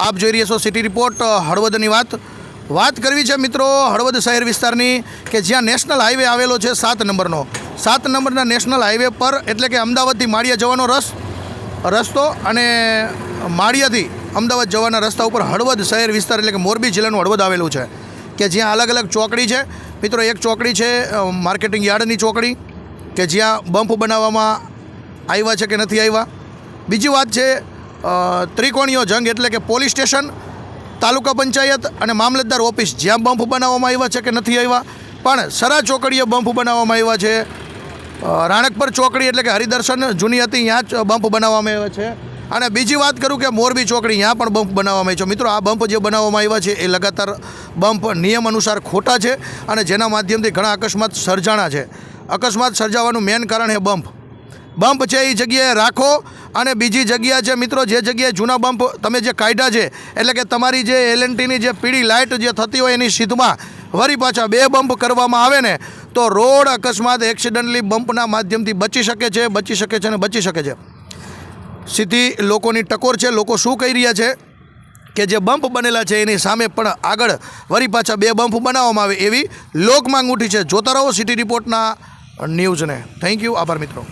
આપ જોઈ રહ્યા છો સિટી રિપોર્ટ હળવદની વાત. વાત કરવી છે મિત્રો હળવદ શહેર વિસ્તારની કે જ્યાં નેશનલ હાઈવે આવેલો છે સાત નંબરનો. સાત નંબરના નેશનલ હાઈવે પર એટલે કે અમદાવાદથી માળિયા જવાનો રસ, રસ્તો અને માળિયાથી અમદાવાદ જવાના રસ્તા ઉપર હળવદ શહેર વિસ્તાર એટલે કે મોરબી જિલ્લાનું હળવદ આવેલું છે. કે જ્યાં અલગ અલગ ચોકડી છે. મિત્રો એક ચોકડી છે માર્કેટિંગ યાર્ડની ચોકડી કે જ્યાં બમ્પ બનાવવામાં આવ્યા છે કે નથી આવ્યા. બીજી વાત છે ત્રિકોણીયો જંગ એટલે કે પોલીસ સ્ટેશન, તાલુકા પંચાયત અને મામલતદાર ઓફિસ જ્યાં બમ્પ બનાવવામાં આવ્યા છે કે નથી આવ્યા. પણ સરા ચોકડીએ બમ્પ બનાવવામાં આવ્યા છે. રાણકપર ચોકડી એટલે કે હરિદર્શન, જૂની હતી, ત્યાં બમ્પ બનાવવામાં આવ્યા છે. અને બીજી વાત કરું કે મોરબી ચોકડી ત્યાં પણ બમ્પ બનાવવામાં આવ્યો છે. મિત્રો, આ બમ્પ જે બનાવવામાં આવ્યા છે, એ લગાતાર બમ્પ નિયમ અનુસાર ખોટા છે અને જેના માધ્યમથી ઘણા અકસ્માત સર્જાણા છે. અકસ્માત સર્જાવાનું મેન કારણ છે બમ્પ. બમ્પ છે એ જગ્યાએ રાખો. અને બીજી જગ્યા છે મિત્રો, જે જગ્યાએ જૂના બમ્પ, તમે જે કાઢ્યા છે, એટલે કે તમારી જે એલએનટીની જે પીળી લાઇટ જે થતી હોય એની સીધમાં વરી પાછા બે બમ્પ કરવામાં આવે ને, તો રોડ અકસ્માત એક્સિડન્ટલી બમ્પના માધ્યમથી બચી શકે છે, બચી શકે છે અને બચી શકે છે. સીધી લોકોની ટકોર છે, લોકો શું કહી રહ્યા છે કે જે બમ્પ બનેલા છે એની સામે પણ આગળ વરી પાછા બે બમ્પ બનાવવામાં આવે એવી લોક માંગ ઉઠી છે. જોતા રહો સિટી રિપોર્ટના ન્યૂઝને. થેન્ક યુ આભાર મિત્રો.